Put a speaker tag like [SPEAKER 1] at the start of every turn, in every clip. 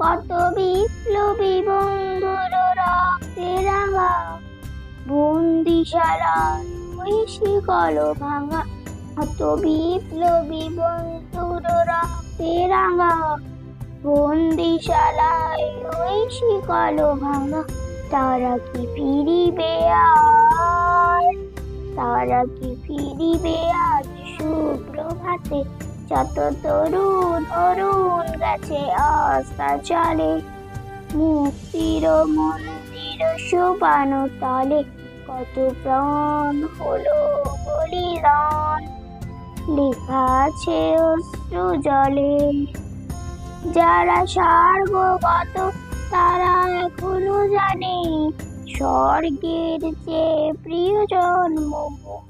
[SPEAKER 1] কত বিপ্লবী বন্ধুর রক্তে রাঙা বন্দিশালা ঐশী কল ভাঙা কত বিপ্লবী বন্ধুর রক্তে রাঙা বন্দিশালায় ঐশী কল ভাঙা তারা কি ফিরিবে আর তারা কি ফিরিবে আজ সুপ্রভাতে? যত তরুণ অরুণ গেছে আস্থা চলে, মুক্তির মন্দির শোভানো তলে, কত প্রাণ হলো বলিদান। লেখা আছে অশ্রু জলে। যারা স্বর্গগত তারা এখনও জানে, স্বর্গের যে প্রিয় জন্মভূমি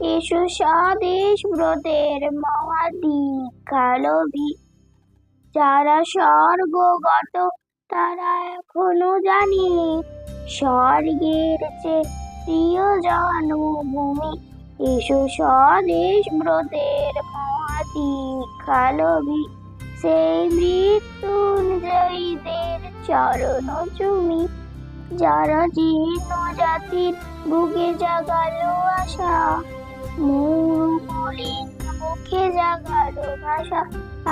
[SPEAKER 1] এসো স্বদেশ ব্রতের মহাদীক্ষালভী যারা স্বর্গগত, তারা এখনও জানে স্বর্গের যে প্রিয় জন্মভূমি। এসো স্বদেশ ব্রতের মহাদীক্ষালভী সেই মৃত্যুঞ্জয়ীদের চরণ চুমি। যারা জীর্ণ জাতির বুকে জাগালো আশা মুখে জাগালো ভাষা।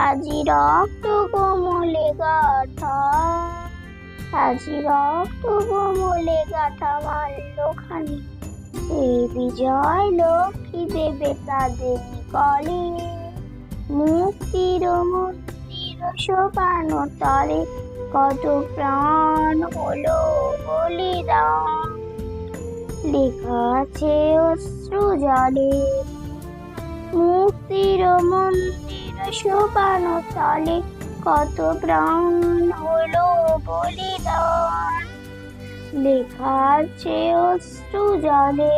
[SPEAKER 1] আজি রক্ত কোমলে গাথা। আজি রক্ত কোমলে গাথা মারল খানি। এই বিজয় লক্ষ্মী দেবে তাদের কলে। মুক্তির মন্দির শোভানো তলে। কত প্রাণ হলো বলিদান। লেখা অশ্রু জলে। মুক্তির মন্দির শোভান তলে কত প্রাণ হলো বলিদান। লেখা অশ্রু জলে।